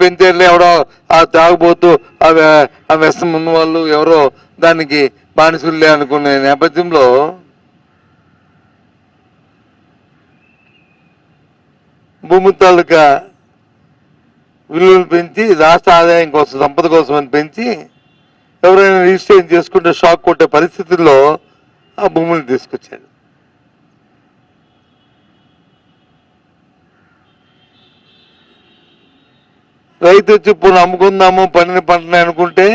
పెంచారులే ఎవడో ఆ తాగుబోతూ అవి ఆ వ్యసనం ఉన్న వాళ్ళు ఎవరో దానికి బానిసులే అనుకునే నేపథ్యంలో భూమి తాలూకా విలువలు పెంచి రాష్ట్ర ఆదాయం కోసం సంపద కోసం అని పెంచి ఎవరైనా రిజిస్ట్రేషన్ చేసుకుంటే షాక్ కొట్టే పరిస్థితుల్లో ఆ భూములు తీసుకొచ్చాడు. రైతు వచ్చి ఇప్పుడు అమ్ముకుందాము పండిన పంటని అనుకుంటే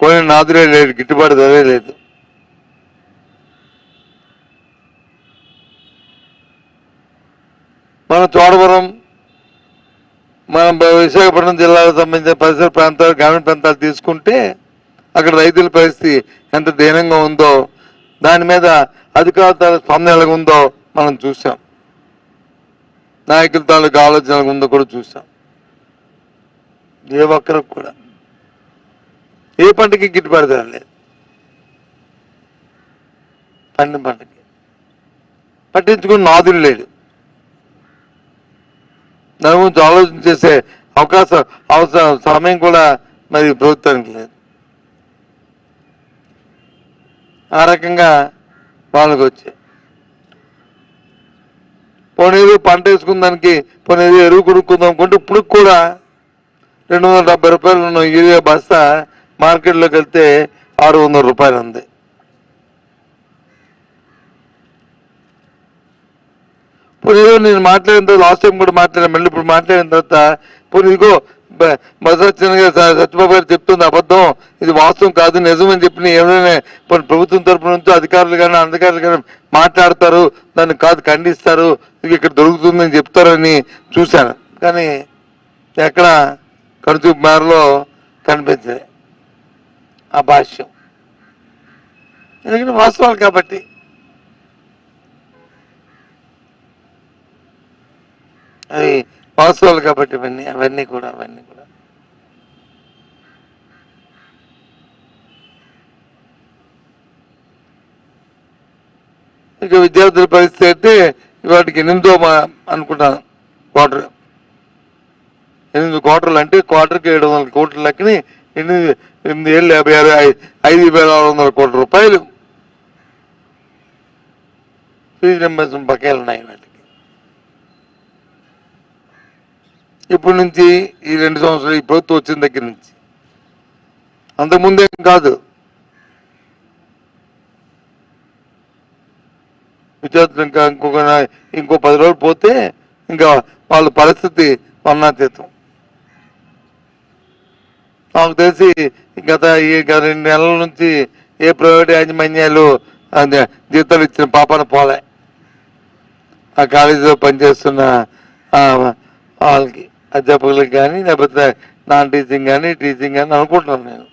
కొన్ని నాదులే లేదు గిట్టుబాటు ధరే లేదు. మన చోడవరం మనం విశాఖపట్నం జిల్లాకు సంబంధించిన పరిసర ప్రాంతాలు గ్రామీణ ప్రాంతాలు తీసుకుంటే అక్కడ రైతుల పరిస్థితి ఎంత దీనంగా ఉందో దాని మీద అధికారుల స్పందన ఎలా ఉందో మనం చూసాం నాయకుల తాలూకు ఆలోచన ఎలాగ ఉందో కూడా చూసాం ఏ ఒక్కరికి కూడా. ఏ పంటకి గిట్టుబాటు ధర లేదు. పండిన పంటకి. పట్టించుకుని నాదులు లేడు. దాని గురించి ఆలోచన చేసే అవకాశం అవసరం సమయం కూడా మరి ప్రభుత్వానికి లేదు. ఆ రకంగా వాళ్ళకి వచ్చాయి. పోనీ పంట వేసుకున్న దానికి పోనీ ఎరువు కొనుక్కుందాం అనుకుంటే ఇప్పుడు కూడా రెండు వందల డెబ్బై రూపాయలు ఉన్న యూరియా బస్తా మార్కెట్లోకి వెళ్తే ఆరు వందల రూపాయలు ఉంది. ఇప్పుడు నేను మాట్లాడిన తర్వాత లాస్ట్ టైం కూడా మాట్లాడాను మళ్ళీ ఇప్పుడు మాట్లాడిన తర్వాత ఇప్పుడు ఇదిగో మధురచన సత్యబాబు గారు చెప్తుంది అబద్ధం ఇది వాస్తవం కాదు నిజమని చెప్పిన ఎవరైనా ఇప్పుడు ప్రభుత్వం తరపు నుంచి అధికారులు కానీ అధికారులు కానీ మాట్లాడతారు దాన్ని కాదు ఖండిస్తారు ఇది ఇక్కడ దొరుకుతుందని చెప్తారని చూశాను. కానీ ఎక్కడ కడుచూపు మేరలో ఆ భాష్యం. ఎందుకంటే వాస్తవాలు కాబట్టి. అవి వాస్తవాలు కాబట్టి ఇవన్నీ అవన్నీ కూడా అవన్నీ కూడా. ఇక విద్యార్థుల పరిస్థితి అయితే వాటికి ఎనిమిదో అనుకుంటాను క్వార్టర్. ఎనిమిది క్వార్టర్లు అంటే క్వార్టర్కి ఏడు వందల కోట్ల లెక్కని ఎనిమిది ఎనిమిది ఏళ్ళు యాభై ఆరు ఐ- ఐదు వేల ఆరు వందల కోట్ల రూపాయలు. ఫీజు రింబర్స్మెంట్ బకాయిలు ఉన్నాయి వాటికి. ఇప్పటి నుంచి ఈ రెండు సంవత్సరాలు ఈ ప్రభుత్వం వచ్చిన దగ్గర నుంచి. అంతకుముందేం కాదు. విద్యార్థులు ఇంకా ఇంకొక ఇంకో పది రోజులు పోతే ఇంకా వాళ్ళ పరిస్థితి వర్ణాతీతం నాకు తెలిసి గత ఈ గత రెండు నెలల నుంచి ఏ ప్రైవేట్ యాజమాన్యాలు జీతాలు ఇచ్చిన పాపన పోలే. ఆ కాలేజీలో పనిచేస్తున్న వాళ్ళకి అధ్యాపకులకు కానీ లేకపోతే నాన్ టీచింగ్ కానీ టీచింగ్ కానీ అనుకుంటున్నాను నేను.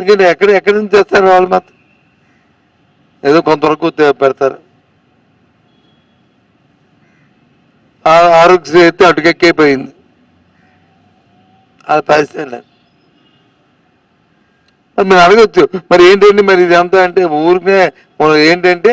ఎందుకంటే ఎక్కడ ఎక్కడి నుంచి చేస్తారు వాళ్ళు మాత్రం? ఏదో కొంతవరకు పెడతారు. ఆ- ఆరోగ్యశ్రీ అయితే అటుకెక్కిపోయింది. అది పరిస్థితి లేదు. మరి మీరు అడగచ్చు. మరి ఏంటండి మరి ఇదంతా అంటే ఊరికే ఏంటంటే